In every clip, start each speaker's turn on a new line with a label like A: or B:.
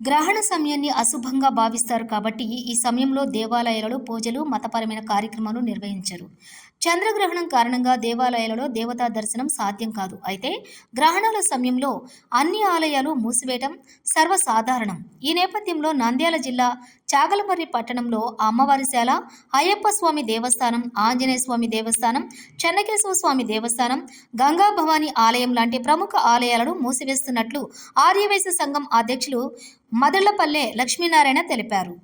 A: గ్రహణ సమయాన్ని అశుభంగా భావిస్తారు కాబట్టి ఈ సమయంలో దేవాలయాలలో పూజలు మతపరమైన కార్యక్రమాలు నిర్వహించరు. చంద్రగ్రహణం కారణంగా దేవాలయాలలో దేవతా దర్శనం సాధ్యం కాదు. అయితే గ్రహణాల సమయంలో అన్ని ఆలయాలు మూసివేయటం సర్వసాధారణం. ఈ నేపథ్యంలో నంద్యాల జిల్లా చాగలమర్రి పట్టణంలో అమ్మవారి శాల అయ్యప్ప స్వామి దేవస్థానం ఆంజనేయ స్వామి దేవస్థానం చెన్నకేశవ స్వామి దేవస్థానం గంగా భవాని ఆలయం లాంటి ప్రముఖ ఆలయాలను మూసివేస్తున్నట్లు ఆర్యవైశ్య సంఘం అధ్యక్షులు మదళ్ళపల్లె లక్ష్మీనారాయణ తెలిపారు.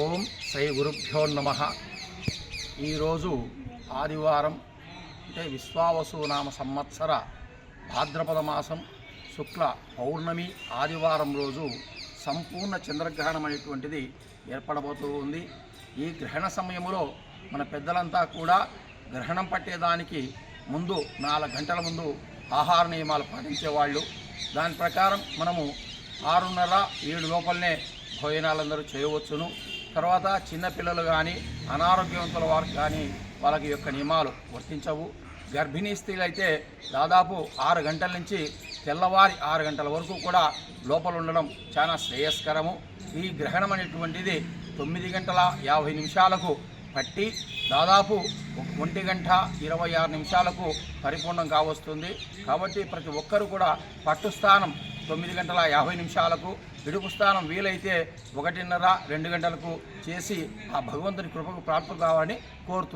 B: ఓం శ్రీ గురుభ్యో నమ. ఈరోజు ఆదివారం అంటే విశ్వావసు నామ సంవత్సర భాద్రపద మాసం శుక్ల పౌర్ణమి ఆదివారం రోజు సంపూర్ణ చంద్రగ్రహణం అనేటువంటిది ఏర్పడబోతూ ఉంది. ఈ గ్రహణ సమయంలో మన పెద్దలంతా కూడా గ్రహణం పట్టేదానికి ముందు నాలుగు గంటల ముందు ఆహార నియమాలు పాటించేవాళ్ళు. దాని ప్రకారం మనము ఆరున్నర ఏడు లోపలనే భోజనాలందరూ చేయవచ్చును. తర్వాత చిన్నపిల్లలు కానీ అనారోగ్యవంతుల వారికి కానీ వాళ్ళకి యొక్క నియమాలు వర్తించవు. గర్భిణీ స్త్రీలు అయితే దాదాపు ఆరు గంటల నుంచి తెల్లవారి ఆరు గంటల వరకు కూడా లోపల ఉండడం చాలా శ్రేయస్కరము. ఈ గ్రహణం అనేటువంటిది తొమ్మిది గంటల యాభై నిమిషాలకు పట్టి దాదాపు ఒంటి గంట ఇరవై ఆరు నిమిషాలకు పరిపూర్ణం కావస్తుంది కాబట్టి ప్రతి ఒక్కరు కూడా పట్టు స్థానం తొమ్మిది గంటల యాభై నిమిషాలకు విడుపుస్థానం వీలైతే ఒకటిన్నర రెండు గంటలకు చేసి ఆ భగవంతుని కృపకు ప్రాప్తం కావాలని కోరుతూ